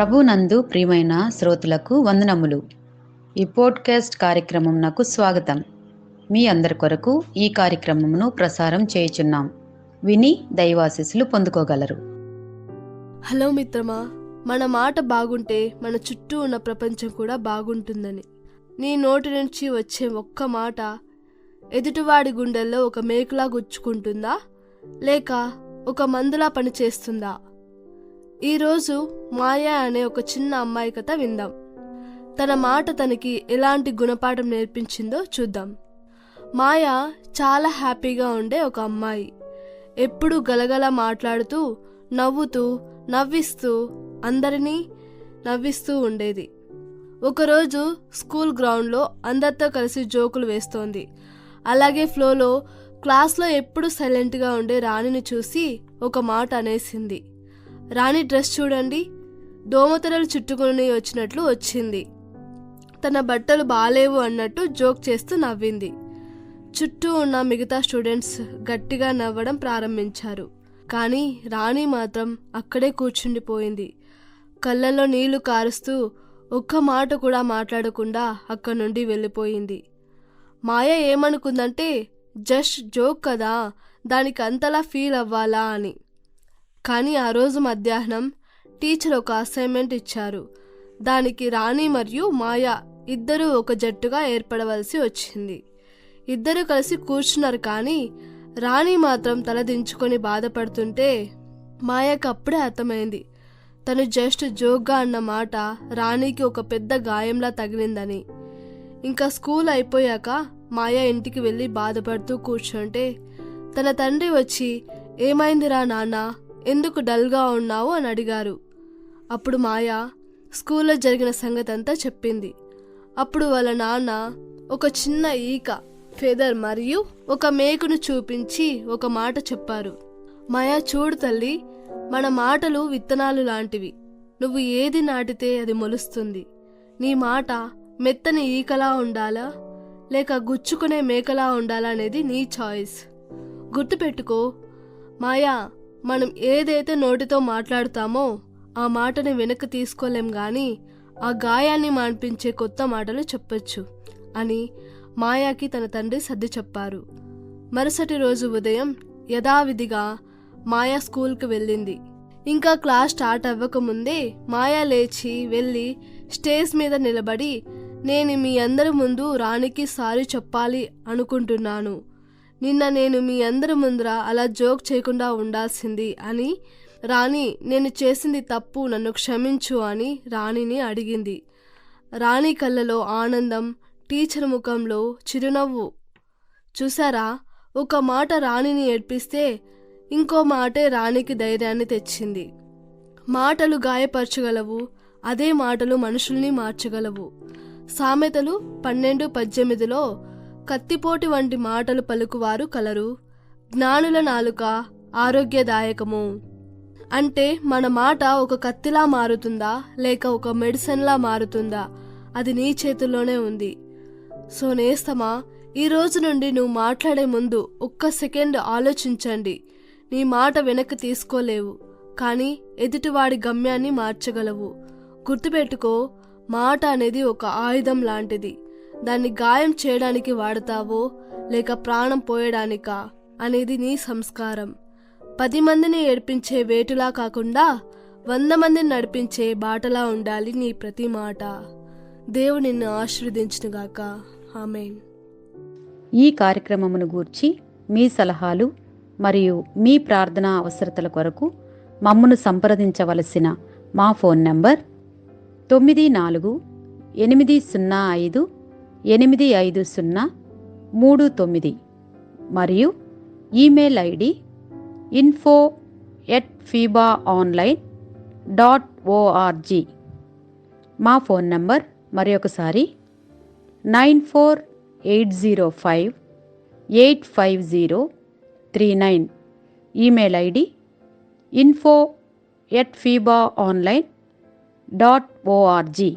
ప్రభునందు ప్రియమైన శ్రోతలకు వందనములు. ఈ పోడ్కాస్ట్ కార్యక్రమం నాకు స్వాగతం. మీ అందరి కొరకు ఈ కార్యక్రమమును ప్రసారం చేయుచున్నాం. విని దైవాశీస్సులు పొందుకోగలరు. హలో మిత్రమా మన మాట బాగుంటే మన చుట్టూ ఉన్న ప్రపంచం కూడా బాగుంటుందని. నీ నోటి నుంచి వచ్చే ఒక్క మాట ఎదుటివాడి గుండెల్లో ఒక మేకులా గుచ్చుకుంటుందా? లేక ఒక మందులా పనిచేస్తుందా? ఈరోజు మాయా అనే ఒక చిన్న అమ్మాయి కథ విందాం. తన మాట తనకి ఎలాంటి గుణపాఠం నేర్పించిందో చూద్దాం. మాయా చాలా హ్యాపీగా ఉండే ఒక అమ్మాయి. ఎప్పుడూ గలగల మాట్లాడుతూ నవ్వుతూ నవ్విస్తూ అందరినీ నవ్విస్తూ ఉండేది. ఒకరోజు స్కూల్ గ్రౌండ్లో అందరితో కలిసి జోకులు వేస్తోంది. అలాగే ఫ్లోలో క్లాస్లో ఎప్పుడు సైలెంట్గా ఉండే రాణిని చూసి ఒక మాట అనేసింది. రాణి డ్రెస్ చూడండి. దోమతెరలు చుట్టుకుని వచ్చినట్లు వచ్చింది. తన బట్టలు బాలేవు అన్నట్టు జోక్ చేస్తూ నవ్వింది. చుట్టూ ఉన్న మిగతా స్టూడెంట్స్ గట్టిగా నవ్వడం ప్రారంభించారు. కానీ రాణి మాత్రం అక్కడే కూర్చుండిపోయింది. కళ్ళల్లో నీళ్ళు కారుస్తూ ఒక్క మాట కూడా మాట్లాడకుండా అక్కడి నుండి వెళ్ళిపోయింది. మాయ ఏమనుకుందంటే జస్ట్ జోక్ కదా దానికి అంతలా ఫీల్ అవ్వాలా అని. కానీ ఆ రోజు మధ్యాహ్నం టీచర్ ఒక అసైన్మెంట్ ఇచ్చారు. దానికి రాణి మరియు మాయ ఇద్దరూ ఒక జట్టుగా ఏర్పడవలసి వచ్చింది. ఇద్దరు కలిసి కూర్చున్నారు కానీ రాణి మాత్రం తలదించుకొని బాధపడుతుంటే మాయకు అప్పుడే అర్థమైంది. తను జస్ట్ జోక్గా అన్న మాట రాణికి ఒక పెద్ద గాయంలా తగిలిందని. ఇంకా స్కూల్ అయిపోయాక మాయ ఇంటికి వెళ్ళి బాధపడుతూ కూర్చుంటే తన తండ్రి వచ్చి ఏమైందిరా నాన్న? ఎందుకు డల్గా ఉన్నావు అని అడిగారు. అప్పుడు మాయ స్కూల్లో జరిగిన సంగతి అంతా చెప్పింది. అప్పుడు వాళ్ళ నాన్న ఒక చిన్న ఈక ఫెదర్ మరియు ఒక మేకును చూపించి ఒక మాట చెప్పారు. మాయా చూడు తల్లి మన మాటలు విత్తనాలు లాంటివి. నువ్వు ఏది నాటితే అది మొలుస్తుంది. నీ మాట మెత్తని ఈకలా ఉండాలా? లేక గుచ్చుకునే మేకలా ఉండాలా అనేది నీ చాయిస్. గుర్తుపెట్టుకో మాయా మనం ఏదైతే నోటితో మాట్లాడుతామో ఆ మాటని వెనక్కి తీసుకోలేం కానీ ఆ గాయాన్ని మాన్పించే కొత్త మాటలు చెప్పొచ్చు అని మాయాకి తన తండ్రి సర్ది చెప్పారు. మరుసటి రోజు ఉదయం యథావిధిగా మాయా స్కూల్కి వెళ్ళింది. ఇంకా క్లాస్ స్టార్ట్ అవ్వకముందే మాయా లేచి వెళ్ళి స్టేజ్ మీద నిలబడి నేను మీ అందరి ముందు రాణికి సారీ చెప్పాలి అనుకుంటున్నాను. నిన్న నేను మీ అందరి ముందర అలా జోక్ చేయకుండా ఉండాల్సింది అని రాణి నేను చేసింది తప్పు నన్ను క్షమించు అని రాణిని అడిగింది. రాణి కళ్ళలో ఆనందం టీచర్ ముఖంలో చిరునవ్వు. చూసారా ఒక మాట రాణిని ఏడ్పిస్తే ఇంకో మాటే రాణికి ధైర్యాన్ని తెచ్చింది. మాటలు గాయపరచగలవు అదే మాటలు మనుషుల్ని మార్చగలవు. సామెతలు పన్నెండు పద్దెనిమిదిలో కత్తిపోటి వంటి మాటలు పలుకువారు కలరు. జ్ఞానుల నాలుక ఆరోగ్యదాయకము. అంటే మన మాట ఒక కత్తిలా మారుతుందా? లేక ఒక మెడిసిన్లా మారుతుందా? అది నీ చేతుల్లోనే ఉంది. సో నేస్తమా ఈ రోజు నుండి నువ్వు మాట్లాడే ముందు ఒక్క సెకండ్ ఆలోచించండి. నీ మాట వెనక్కి తీసుకోలేవు. కానీ ఎదుటివాడి గమ్యాన్ని మార్చగలవు. గుర్తుపెట్టుకో మాట అనేది ఒక ఆయుధం లాంటిది. దాన్ని గాయం చేయడానికి వాడతావో లేక ప్రాణం పోయడానికా అనేది నీ సంస్కారం. పది మందిని ఏడ్పించే వేటులా కాకుండా వంద మందిని నడిపించే బాటలా ఉండాలి నీ ప్రతి మాట. దేవుడు నిన్ను ఆశీర్వదించునుగాక. ఆమెన్. ఈ కార్యక్రమమును గూర్చి మీ సలహాలు మరియు మీ ప్రార్థనా అవసరతల కొరకు మమ్మను సంప్రదించవలసిన మా ఫోన్ నంబర్ తొమ్మిది నాలుగు ఎనిమిది సున్నా ఐదు ఎనిమిది ఐదు సున్నా మూడు తొమ్మిది మరియు email ID info at Fiba online dot ORG మా ఫోన్ నంబర్ మరి ఒకసారి nine four eight zero five eight five zero three nine. Email ID info at Fiba online dot ORG